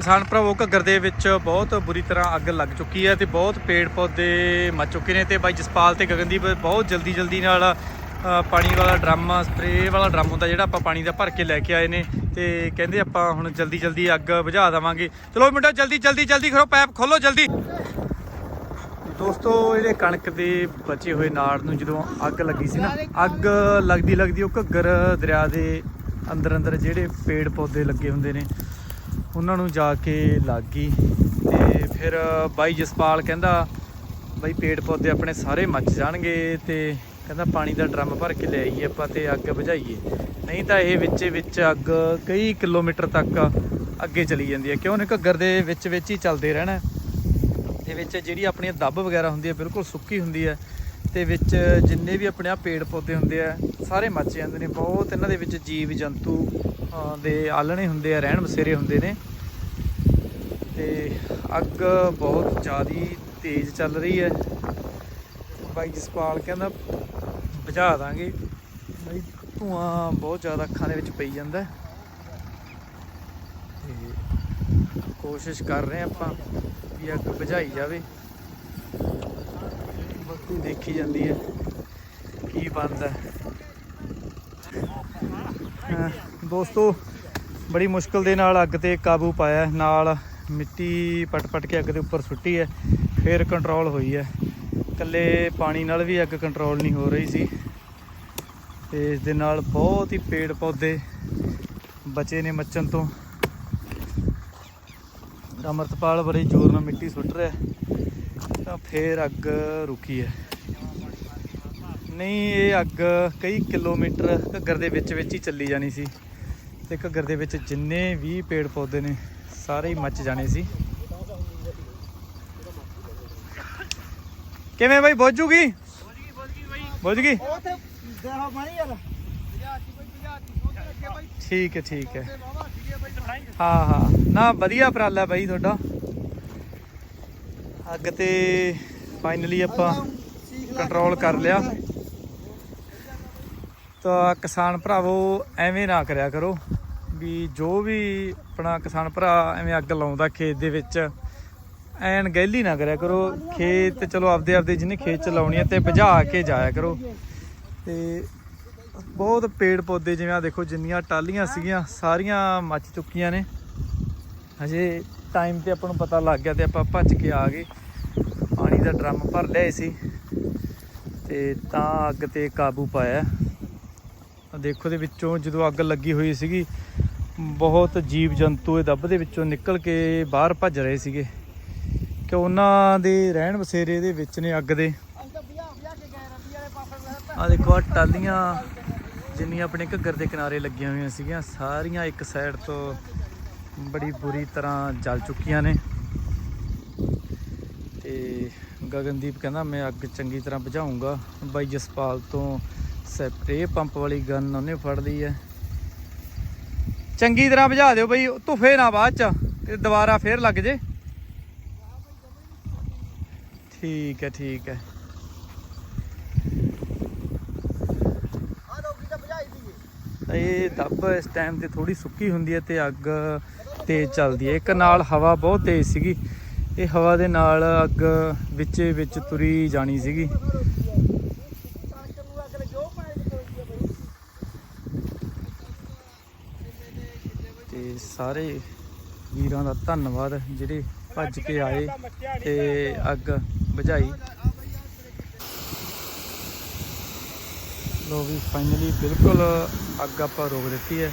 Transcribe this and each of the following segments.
ਕਿਸਾਨ ਭਰਾਵੋ, ਘੱਗਰ ਦੇ ਵਿੱਚ ਬਹੁਤ ਬੁਰੀ ਤਰ੍ਹਾਂ ਅੱਗ ਲੱਗ ਚੁੱਕੀ ਹੈ ਤੇ ਬਹੁਤ ਪੇੜ ਪੌਦੇ ਮੱਚ ਚੁੱਕੇ ਨੇ ਤੇ ਬਾਈ ਜਸਪਾਲ ਤੇ ਗਗਨਦੀਪ ਬਹੁਤ ਜਲਦੀ ਜਲਦੀ ਨਾਲ ਪਾਣੀ ਵਾਲਾ ਡਰਮ ਸਪਰੇ ਵਾਲਾ ਡਰਮ ਹੁੰਦਾ ਜਿਹੜਾ ਆਪਾਂ ਪਾਣੀ ਦਾ ਭਰ ਕੇ ਲੈ ਕੇ ਆਏ ਨੇ ਤੇ ਕਹਿੰਦੇ ਆਪਾਂ ਹੁਣ ਜਲਦੀ ਜਲਦੀ ਅੱਗ ਬੁਝਾ ਦੇਵਾਂਗੇ। ਚਲੋ ਮੁੰਡਾ ਜਲਦੀ ਜਲਦੀ ਜਲਦੀ ਕਰੋ, ਪੈਪ ਖੋਲੋ ਜਲਦੀ। ਦੋਸਤੋ ਜਿਹੜੇ ਕਣਕ ਦੇ ਬਚੇ ਹੋਏ ਨਾੜ ਨੂੰ ਜਦੋਂ ਅੱਗ ਲੱਗੀ ਸੀ ਨਾ, ਅੱਗ ਲੱਗਦੀ ਲੱਗਦੀ ਉਹ ਘੱਗਰ ਦਰਿਆ ਦੇ ਅੰਦਰ ਅੰਦਰ ਜਿਹੜੇ ਪੇੜ ਪੌਦੇ ਲੱਗੇ ਹੁੰਦੇ ਨੇ ਉਹਨਾਂ ਨੂੰ ਜਾ ਕੇ ਲੱਗ ਗਈ ਤੇ ਫਿਰ ਬਾਈ ਜਸਪਾਲ ਕਹਿੰਦਾ, ਬਾਈ ਪੇੜ ਪੌਦੇ ਆਪਣੇ ਸਾਰੇ ਮੱਚ ਜਾਣਗੇ ਤੇ ਕਹਿੰਦਾ ਪਾਣੀ ਦਾ ਡਰਮ ਭਰ ਕੇ ਲੈ ਆਈਏ ਆਪਾਂ ਤੇ ਅੱਗ ਬੁਝਾਈਏ। ਨਹੀਂ ਤਾਂ ਇਹ ਵਿੱਚੇ ਵਿੱਚ ਅੱਗ ਕਈ ਕਿਲੋਮੀਟਰ ਤੱਕ ਅੱਗੇ ਚਲੀ ਜਾਂਦੀ ਹੈ। ਕਿਉਂ? ਨੇ ਘੱਗਰ ਦੇ ਵਿੱਚ ਵਿੱਚ ਹੀ ਚੱਲਦੇ ਰਹਿਣਾ ਤੇ ਵਿੱਚ ਜਿਹੜੀ ਆਪਣੀ ਦੱਬ ਵਗੈਰਾ ਹੁੰਦੀ ਹੈ, ਬਿਲਕੁਲ ਸੁੱਕੀ ਹੁੰਦੀ ਹੈ। ਤੇ ਵਿੱਚ ਜਿੰਨੇ ਵੀ ਆਪਣੇ ਆ ਪੇੜ ਪੌਦੇ ਹੁੰਦੇ ਆ, ਸਾਰੇ ਮੱਚ ਜਾਂਦੇ ਨੇ, ਬਹੁਤ ਇਹਨਾਂ ਦੇ ਵਿੱਚ ਜੀਵ ਜੰਤੂ ਦੇ ਆਲਣੇ ਹੁੰਦੇ ਆ, ਰਹਿਣ ਬਸੇਰੇ ਹੁੰਦੇ ਨੇ। ਤੇ ਅੱਗ ਬਹੁਤ ਜ਼ਿਆਦੀ ਤੇਜ਼ ਚੱਲ ਰਹੀ ਹੈ। ਬਾਈ ਜਸਪਾਲ ਕਹਿੰਦਾ ਬੁਝਾ ਦਾਂਗੇ। ਬਾਈ, ਧੂਆਂ ਬਹੁਤ ਜ਼ਿਆਦਾ ਅੱਖਾਂ ਦੇ ਵਿੱਚ ਪਈ ਜਾਂਦਾ। ਹੈ। ਤੇ ਕੋਸ਼ਿਸ਼ ਕਰ ਰਹੇ ਆਪਾਂ ਵੀ ਅੱਗ ਬੁਝਾਈ ਜਾਵੇ। ਦੇਖੀ ਜਾਂਦੀ ਹੈ ਕੀ ਬਣਦਾ ਦੋਸਤੋ, ਬੜੀ ਮੁਸ਼ਕਲ ਦੇ ਨਾਲ ਅੱਗ ਤੇ ਕਾਬੂ ਪਾਇਆ ਨਾਲ ਮਿੱਟੀ ਪਟ-ਪਟ ਕੇ ਅੱਗ ਦੇ ਉੱਪਰ ਸੁੱਟੀ ਹੈ, ਫਿਰ ਕੰਟਰੋਲ ਹੋਈ ਹੈ। ਇਕੱਲੇ ਪਾਣੀ ਨਾਲ ਵੀ ਅੱਗ ਕੰਟਰੋਲ ਨਹੀਂ ਹੋ ਰਹੀ ਸੀ। ਤੇ ਇਸ ਦੇ ਨਾਲ ਬਹੁਤ ਹੀ ਪੇੜ ਪੌਦੇ ਬਚੇ ਨੇ ਮੱਚਣ ਤੋਂ। ਅਮਰਤਪਾਲ ਬੜੇ ਜ਼ੋਰ ਨਾਲ ਮਿੱਟੀ ਸੁੱਟ ਰਿਹਾ ਤਾਂ ਫੇਰ ਅੱਗ ਰੁਕੀ ਹੈ। ਨਹੀਂ, ਇਹ ਅੱਗ ਕਈ ਕਿਲੋਮੀਟਰ ਘੱਗਰ ਦੇ ਵਿੱਚ ਵਿੱਚ ਹੀ ਚੱਲੀ ਜਾਣੀ ਸੀ ਤੇ ਘੱਗਰ ਦੇ ਵਿੱਚ ਜਿੰਨੇ ਵੀ ਪੇੜ ਪੌਦੇ ਨੇ, ਸਾਰੇ ਹੀ ਮੱਚ ਜਾਣੇ ਸੀ। ਕਿਵੇਂ ਬਾਈ ਬੋਝੂਗੀ ਜੂਗੀ? ਠੀਕ ਹੈ ਠੀਕ ਹੈ। ਹਾਂ ਹਾਂ। ਨਾ, ਵਧੀਆ ਉਪਰਾਲਾ ਬਾਈ ਤੁਹਾਡਾ। ਅੱਗ ਤੇ ਫਾਈਨਲੀ ਆਪਾਂ ਕੰਟਰੋਲ ਕਰ ਲਿਆ। ਤਾਂ ਕਿਸਾਨ ਭਰਾਵੋ, ਐਵੇਂ ਨਾ ਕਰਿਆ ਕਰੋ ਵੀ ਜੋ ਵੀ ਆਪਣਾ ਕਿਸਾਨ ਭਰਾ ਐਵੇਂ ਅੱਗ ਲਾਉਂਦਾ ਖੇਤ ਦੇ ਵਿੱਚ, ਐਨ ਗਹਿਲੀ ਨਾ ਕਰਿਆ ਕਰੋ। ਖੇਤ ਚਲੋ ਆਪਦੇ ਆਪਦੇ ਜਿਹਨੇ ਖੇਤ ਚ ਲਾਉਣੀ ਹੈ ਤੇ ਬੁਝਾ ਕੇ ਜਾਇਆ ਕਰੋ। ਤੇ ਬਹੁਤ ਪੇੜ ਪੌਦੇ ਜਿਵੇਂ ਆ ਦੇਖੋ, ਜਿੰਨੀਆਂ ਟਾਲੀਆਂ ਸੀਗੀਆਂ, ਸਾਰੀਆਂ ਮੱਚ ਚੁੱਕੀਆਂ ਨੇ। ਹਜੇ ਟਾਈਮ ਤੇ ਆਪਾਂ ਨੂੰ ਪਤਾ ਲੱਗ ਗਿਆ ਤੇ ਆਪਾਂ ਭੱਜ ਕੇ ਆ ਗਏ। ਪਾਣੀ ਦਾ ਡਰਮ ਭਰ ਲਿਆ ਸੀ। ਤੇ ਤਾਂ ਅੱਗ ਤੇ ਕਾਬੂ ਪਾਇਆ। ਦੇਖੋ ਦੇ ਵਿੱਚੋਂ ਜਦੋਂ ਅੱਗ ਲੱਗੀ ਹੋਈ ਸੀਗੀ, ਬਹੁਤ ਜੀਵ ਜੰਤੂ ਇਹ ਦੱਬ ਦੇ ਵਿੱਚੋਂ ਨਿਕਲ ਕੇ ਬਾਹਰ ਭੱਜ ਰਹੇ ਸੀਗੇ। ਕਿ ਉਹਨਾਂ ਦੇ ਰਹਿਣ ਬਸੇਰੇ ਦੇ ਵਿੱਚ ਨੇ ਅੱਗ ਦੇ। ਆ ਦੇਖੋ ਆ ਟਾਲੀਆਂ ਜਿੰਨੀਆਂ ਆਪਣੇ ਘੱਗਰ ਦੇ ਕਿਨਾਰੇ ਲੱਗੀਆਂ ਹੋਈਆਂ ਸੀਗੀਆਂ, ਸਾਰੀਆਂ ਇੱਕ ਸਾਈਡ ਤੋਂ ਬੜੀ ਬੁਰੀ ਤਰ੍ਹਾਂ ਜਲ ਚੁੱਕੀਆਂ ਨੇ। ਤੇ ਗਗਨਦੀਪ ਕਹਿੰਦਾ, ਮੈਂ ਅੱਗ ਚੰਗੀ ਤਰ੍ਹਾਂ ਬੁਝਾਊਂਗਾ। ਬਾਈ ਜਸਪਾਲ ਤੋਂ ਸਪਰੇ ਪੰਪ ਵਾਲੀ ਗਨ ਉਹਨੇ ਫੜ ਲਈ ਹੈ। ਚੰਗੀ ਤਰ੍ਹਾਂ ਬੁਝਾ ਦਿਓ ਬਈ, ਧੁਫੇ ਨਾ ਬਾਅਦ ਚ ਤੇ ਦੁਬਾਰਾ ਫੇਰ ਲੱਗ ਜੇ। ਠੀਕ ਹੈ ਠੀਕ ਹੈ ਆ ਰੋਕੀ ਤਾਂ ਭਜਾਈ ਦੀ ਤਾਂ ਇਹ ਦੱਬ ਇਸ ਟਾਈਮ ਤੇ ਥੋੜੀ ਸੁੱਕੀ ਹੁੰਦੀ ਹੈ ਤੇ ਅੱਗ ਤੇਜ਼ ਚੱਲਦੀ ਹੈ। ਇੱਕ ਨਾਲ ਹਵਾ ਬਹੁਤ ਤੇਜ਼ ਸੀਗੀ। ਇਹ ਹਵਾ ਦੇ ਨਾਲ ਅੱਗ ਵਿੱਚੇ ਵਿੱਚ ਤੁਰੀ ਜਾਣੀ ਸੀਗੀ। ਕਣਕ ਤੇ ਸਾਰੇ ਵੀਰਾਂ ਦਾ ਧੰਨਵਾਦ ਜਿਹੜੇ ਭੱਜ ਕੇ ਆਏ ਤੇ ਅੱਗ ਬੁਝਾਈ। ਲੋ ਵੀ ਫਾਈਨਲੀ ਬਿਲਕੁਲ ਅੱਗ ਆਪਾਂ ਰੋਕ ਦਿੱਤੀ ਹੈ।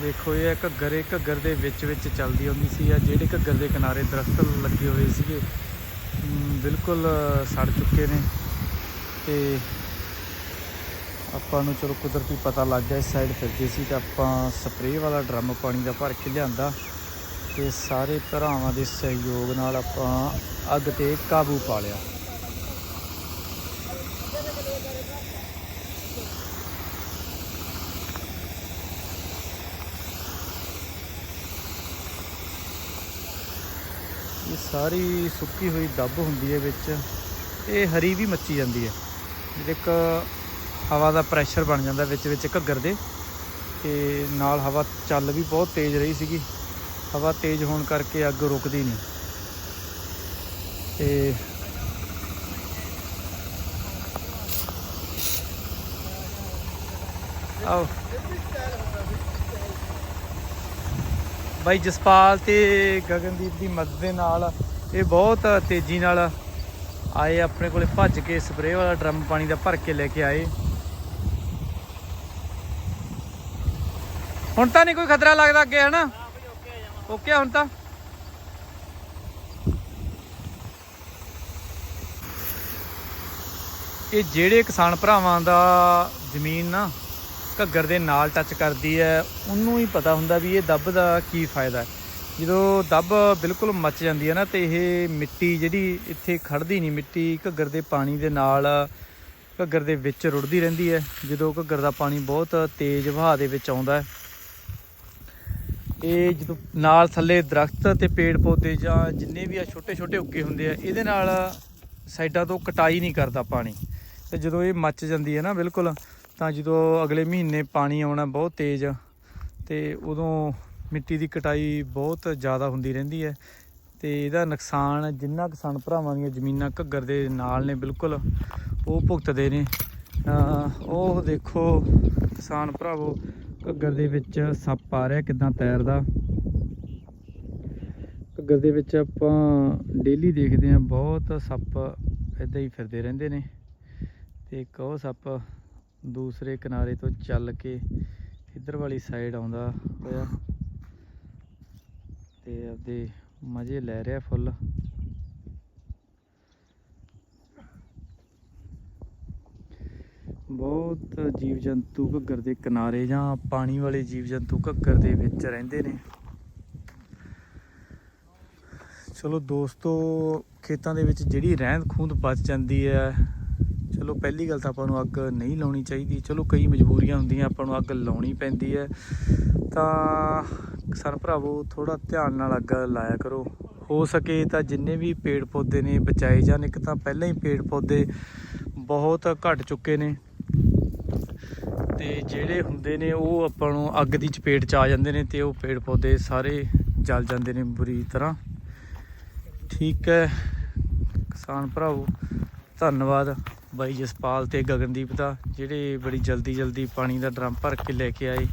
ਦੇਖੋ ਇਹ ਘੱਗਰ ਇਹ ਘੱਗਰ ਦੇ ਵਿੱਚ ਵਿੱਚ ਚੱਲਦੀ ਹੁੰਦੀ ਸੀ ਆ ਜਿਹੜੇ ਘੱਗਰ ਦੇ ਕਿਨਾਰੇ ਦਰਖਤ ਲੱਗੇ ਹੋਏ ਸੀਗੇ ਬਿਲਕੁਲ ਸੜ ਚੁੱਕੇ ਨੇ। ਤੇ ਆਪਾਂ ਨੂੰ ਚਲੋ ਕੁਦਰਤੀ ਪਤਾ ਲੱਗ ਗਿਆ, ਇਸ ਸਾਈਡ ਫਿਰਦੇ ਸੀ ਤਾਂ ਆਪਾਂ ਸਪਰੇਅ ਵਾਲਾ ਡਰਮ ਪਾਣੀ ਦਾ ਭਰ ਕੇ ਲਿਆਂਦਾ। ਤੇ ਸਾਰੇ ਭਰਾਵਾਂ ਦੇ ਸਹਿਯੋਗ ਨਾਲ ਆਪਾਂ ਅੱਗ ਤੇ ਕਾਬੂ ਪਾ ਲਿਆ। ਸਾਰੀ ਸੁੱਕੀ ਹੋਈ ਦੱਬ ਹੁੰਦੀ ਹੈ ਵਿੱਚ। ਇਹ ਹਰੀ ਵੀ ਮੱਚੀ ਜਾਂਦੀ ਹੈ। ਜਿਹਦੇ ਇੱਕ ਹਵਾ ਦਾ ਪ੍ਰੈਸ਼ਰ ਬਣ ਜਾਂਦਾ ਵਿੱਚ ਵਿੱਚ ਘੱਗਰ ਦੇ। ਤੇ ਨਾਲ ਹਵਾ ਚੱਲ ਵੀ ਬਹੁਤ ਤੇਜ਼ ਰਹੀ ਸੀਗੀ। ਹਵਾ ਤੇਜ਼ ਹੋਣ ਕਰਕੇ ਅੱਗ ਰੁਕਦੀ ਨਹੀਂ। ਤੇ ਆਓ। ਬਾਈ ਜਸਪਾਲ ਤੇ ਗਗਨਦੀਪ ਦੀ ਮਦਦ ਦੇ ਨਾਲ ਇਹ ਬਹੁਤ ਤੇਜ਼ੀ ਨਾਲ ਆਏ, ਆਪਣੇ ਕੋਲੇ ਭੱਜ ਕੇ ਸਪਰੇਅ ਵਾਲਾ ਡਰਮ ਪਾਣੀ ਦਾ ਭਰ ਕੇ ਲੈ ਕੇ ਆਏ। ਹੁਣ ਤਾਂ ਨਹੀਂ ਕੋਈ ਖਤਰਾ ਲੱਗਦਾ ਅੱਗੇ, ਹਨਾ? ਓਕੇ ਹੁਣ ਤਾਂ। ਇਹ ਜਿਹੜੇ ਕਿਸਾਨ ਭਰਾਵਾਂ ਦਾ ਜ਼ਮੀਨ ਨਾ ਘੱਗਰ ਦੇ ਨਾਲ ਟੱਚ ਕਰਦੀ ਹੈ, ਉਹਨੂੰ ਹੀ ਪਤਾ ਹੁੰਦਾ ਵੀ ਇਹ ਦੱਬ ਦਾ ਕੀ ਫਾਇਦਾ ਹੈ। ਜਦੋਂ ਦੱਬ ਬਿਲਕੁਲ ਮੱਚ ਜਾਂਦੀ ਹੈ ਨਾ, ਤੇ ਇਹ ਮਿੱਟੀ ਜਿਹੜੀ ਇੱਥੇ ਖੜਦੀ ਨਹੀਂ, ਮਿੱਟੀ ਘੱਗਰ ਦੇ ਪਾਣੀ ਦੇ ਨਾਲ ਘੱਗਰ ਦੇ ਵਿੱਚ ਰੁੜਦੀ ਰਹਿੰਦੀ ਹੈ। ਜਦੋਂ ਘੱਗਰ ਦਾ ਪਾਣੀ ਬਹੁਤ ਤੇਜ਼ ਵਹਾਅ ਦੇ ਵਿੱਚ ਆਉਂਦਾ ਹੈ, ਇਹ ਜਦੋਂ ਨਾਲ ਥੱਲੇ ਦਰਖਤ ਤੇ ਪੇੜ ਪੌਦੇ ਜਾਂ ਜਿੰਨੇ ਵੀ ਆ ਛੋਟੇ ਛੋਟੇ ਉੱਗੇ ਹੁੰਦੇ ਆ, ਇਹਦੇ ਨਾਲ ਸਾਈਡਾਂ ਤੋਂ ਕਟਾਈ ਨਹੀਂ ਕਰਦਾ ਪਾਣੀ। ਤੇ ਜਦੋਂ ਇਹ ਮੱਚ ਜਾਂਦੀ ਹੈ ਨਾ, ਬਿਲਕੁਲ ਤਾਂ ਜਦੋਂ ਅਗਲੇ ਮਹੀਨੇ ਪਾਣੀ ਆਉਣਾ ਬਹੁਤ ਤੇਜ਼ ਤੇ ਉਦੋਂ ਮਿੱਟੀ ਦੀ ਕਟਾਈ ਬਹੁਤ ਜ਼ਿਆਦਾ ਹੁੰਦੀ ਰਹਿੰਦੀ ਹੈ। ਤੇ ਇਹਦਾ ਨੁਕਸਾਨ ਜਿੰਨਾ ਕਿਸਾਨ ਭਰਾਵਾਂ ਦੀਆਂ ਜ਼ਮੀਨਾਂ ਘੱਗਰ ਦੇ ਨਾਲ ਨੇ ਬਿਲਕੁਲ, ਉਹ ਭੁਗਤਦੇ ਨੇ। ਉਹ ਦੇਖੋ ਕਿਸਾਨ ਭਰਾਵੋ, ਘੱਗਰ ਦੇ ਵਿੱਚ ਸੱਪ ਆ ਰਿਹਾ ਕਿਦਾਂ ਤੈਰਦਾ। ਘੱਗਰ ਦੇ ਵਿੱਚ ਆਪਾਂ ਡੇਲੀ ਦੇਖਦੇ ਹਾਂ, ਬਹੁਤ ਸੱਪ ਇਦਾਂ ਹੀ ਫਿਰਦੇ ਰਹਿੰਦੇ ਨੇ। ਤੇ ਇੱਕ ਉਹ ਸੱਪ ਦੂਸਰੇ ਕਿਨਾਰੇ ਤੋਂ ਚੱਲ ਕੇ ਇੱਧਰ ਵਾਲੀ ਸਾਈਡ ਆਉਂਦਾ ਹੋਇਆ ਤੇ ਆਪਦੇ ਮਜ਼ੇ ਲੈ ਰਿਹਾ ਫੁੱਲ। ਬਹੁਤ ਜੀਵ ਜੰਤੂ ਘੱਗਰ ਦੇ ਕਿਨਾਰੇ ਜਾਂ ਪਾਣੀ ਵਾਲੇ ਜੀਵ ਜੰਤੂ ਘੱਗਰ ਦੇ ਵਿੱਚ ਰਹਿੰਦੇ ਨੇ। ਚਲੋ ਦੋਸਤੋ, ਖੇਤਾਂ ਦੇ ਵਿੱਚ ਜਿਹੜੀ ਰਹਿੰਦ ਖੂੰਦ ਬਚ ਜਾਂਦੀ ਹੈ ਚਲੋ ਪਹਿਲੀ ਗੱਲ ਤਾਂ ਆਪਾਂ ਨੂੰ ਅੱਗ ਨਹੀਂ ਲਾਉਣੀ ਚਾਹੀਦੀ। ਚਲੋ ਕਈ ਮਜਬੂਰੀਆਂ ਹੁੰਦੀਆਂ, ਆਪਾਂ ਨੂੰ ਅੱਗ ਲਾਉਣੀ ਪੈਂਦੀ ਹੈ। ਤਾਂ ਕਿਸਾਨ ਭਰਾਵੋ ਥੋੜਾ ਧਿਆਨ ਨਾਲ ਅੱਗ ਲਾਇਆ ਕਰੋ। ਹੋ ਸਕੇ ਤਾਂ ਜਿੰਨੇ ਵੀ ਪੇੜ ਪੌਦੇ ਨੇ ਬਚਾਏ ਜਾਣ, ਇੱਕ ਤਾਂ ਪਹਿਲਾਂ ਹੀ ਪੇੜ ਪੌਦੇ ਬਹੁਤ ਘਟ ਚੁੱਕੇ ਨੇ। ਤੇ ਜਿਹੜੇ ਹੁੰਦੇ ਨੇ, ਉਹ ਆਪਾਂ ਨੂੰ ਅੱਗ ਦੀ ਚਪੇਟ ਚ ਆ ਜਾਂਦੇ ਨੇ ਤੇ ਉਹ ਪੇੜ ਪੌਦੇ ਸਾਰੇ ਜਲ ਜਾਂਦੇ ਨੇ ਬੁਰੀ ਤਰ੍ਹਾਂ। ਠੀਕ ਹੈ। ਕਿਸਾਨ ਭਰਾਵੋ, ਧੰਨਵਾਦ। ਬਾਈ ਜਸਪਾਲ ਤੇ ਗਗਨਦੀਪ ਦਾ ਜਿਹੜੇ ਬੜੀ ਜਲਦੀ ਜਲਦੀ ਪਾਣੀ ਦਾ ਡਰਮ ਭਰ ਕੇ ਲੈ ਕੇ ਆਏ।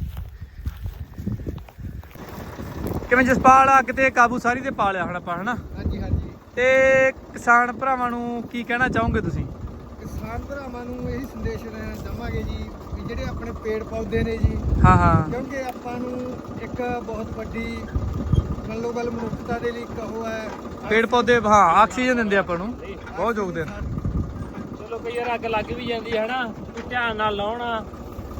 ਕਿਵੇਂ ਜਸਪਾਲ ਅੱਗ ਤੇ ਕਾਬੂ ਸਾਰੀ ਤੇ ਪਾ ਲਿਆ ਹੁਣ ਆਪਾਂ ਹਨਾ? ਹਾਂਜੀ ਹਾਂਜੀ। ਤੇ ਕਿਸਾਨ ਭਰਾਵਾਂ ਨੂੰ ਕੀ ਕਹਿਣਾ ਚਾਹੋਗੇ ਤੁਸੀਂ? ਕਿਸਾਨ ਭਰਾਵਾਂ ਨੂੰ ਇਹੀ ਸੰਦੇਸ਼ ਦੇਣਾ ਚਾਹਾਂਗੇ ਜੀ ਵੀ ਜਿਹੜੇ ਆਪਣੇ ਪੇੜ ਪੌਦੇ ਨੇ ਜੀ ਹਾਂ ਹਾਂ। ਕਿਉਂਕਿ ਆਪਾਂ ਨੂੰ ਇੱਕ ਬਹੁਤ ਵੱਡੀ ਮੰਨ ਗੱਲ ਮਨੁੱਖਤਾ ਦੇ ਲਈ ਇੱਕ ਉਹ ਹੈ ਪੇੜ ਪੌਦੇ ਹਾਂ ਆਕਸੀਜਨ ਦਿੰਦੇ ਆਪਾਂ ਨੂੰ। ਬਹੁਤ ਯੋਗਦਾਨ। ਕਈ ਵਾਰ ਅੱਗ ਲੱਗ ਵੀ ਜਾਂਦੀ ਹੈ ਹਨਾ ਕੋਈ ਧਿਆਨ ਨਾਲ ਲਾਉਣਾ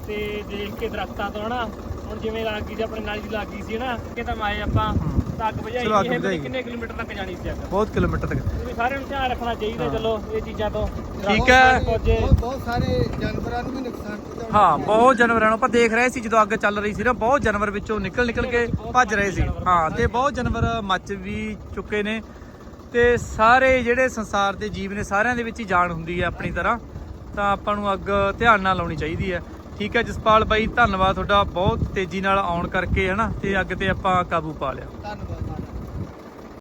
ਤੇ ਦੇਖ ਕੇ ਦਰਖਤਾਂ ਤੋਂ ਹਨਾ ਹੁਣ ਜਿਵੇਂ ਲੱਗ ਗਈ ਸੀ ਆਪਣੇ ਨਾਲੀ ਦੀ ਲੱਗ ਗਈ ਸੀ ਹਨਾ ਕਿ ਤਾਂ ਆਏ ਆਪਾਂ ਤਾਂ ਅੱਗ ਬੁਝਾਈ ਚਲੋ ਅੱਗ ਇਹ। ਕਿੰਨੇ ਕਿਲੋਮੀਟਰ ਤੱਕ ਜਾਣੀ ਸੀ ਅੱਗ। ਬਹੁਤ ਕਿਲੋਮੀਟਰ ਤੱਕ। ਵੀ ਸਾਰਿਆਂ ਨੂੰ ਧਿਆਨ ਰੱਖਣਾ ਚਾਹੀਦਾ ਹਾਂ। ਚਲੋ ਇਹ ਚੀਜ਼ਾਂ ਤੋਂ। ਠੀਕ ਹੈ। ਪੌਦੇ ਬਹੁਤ ਬਹੁਤ ਸਾਰੇ ਜਾਨਵਰਾਂ ਨੂੰ ਵੀ ਨੁਕਸਾਨ ਪਹੁੰਚਾਉਣਾ ਹਾਂ ਬਹੁਤ ਜਾਨਵਰਾਂ ਨੂੰ। ਆਪਾਂ ਦੇਖ ਰਹੇ ਸੀ ਜਦੋਂ ਅੱਗ ਚੱਲ ਰਹੀ ਸੀ ਨਾ ਬਹੁਤ ਜਾਨਵਰ ਵਿੱਚੋਂ ਨਿਕਲ ਨਿਕਲ ਕੇ ਭੱਜ ਰਹੇ ਸੀ। ਹਾਂ ਤੇ ਬਹੁਤ ਜਾਨਵਰ ਮੱਚ ਵੀ ਚੁੱਕੇ ਨੇ। ਤੇ ਸਾਰੇ ਜਿਹੜੇ ਸੰਸਾਰ ਦੇ ਜੀਵ ਨੇ ਸਾਰਿਆਂ ਦੇ ਵਿੱਚ ਹੀ ਜਾਨ ਹੁੰਦੀ ਹੈ ਆਪਣੀ ਤਰ੍ਹਾਂ, ਤਾਂ ਆਪਾਂ ਨੂੰ ਅੱਗ ਧਿਆਨ ਨਾਲ ਲਾਉਣੀ ਚਾਹੀਦੀ ਹੈ। ਠੀਕ ਹੈ ਜਸਪਾਲ ਬਾਈ, ਧੰਨਵਾਦ ਤੁਹਾਡਾ ਬਹੁਤ ਤੇਜ਼ੀ ਨਾਲ ਆਉਣ ਕਰਕੇ ਹਨਾ ਤੇ ਅੱਗ ਤੇ ਆਪਾਂ ਕਾਬੂ ਪਾ ਲਿਆ। ਧੰਨਵਾਦ।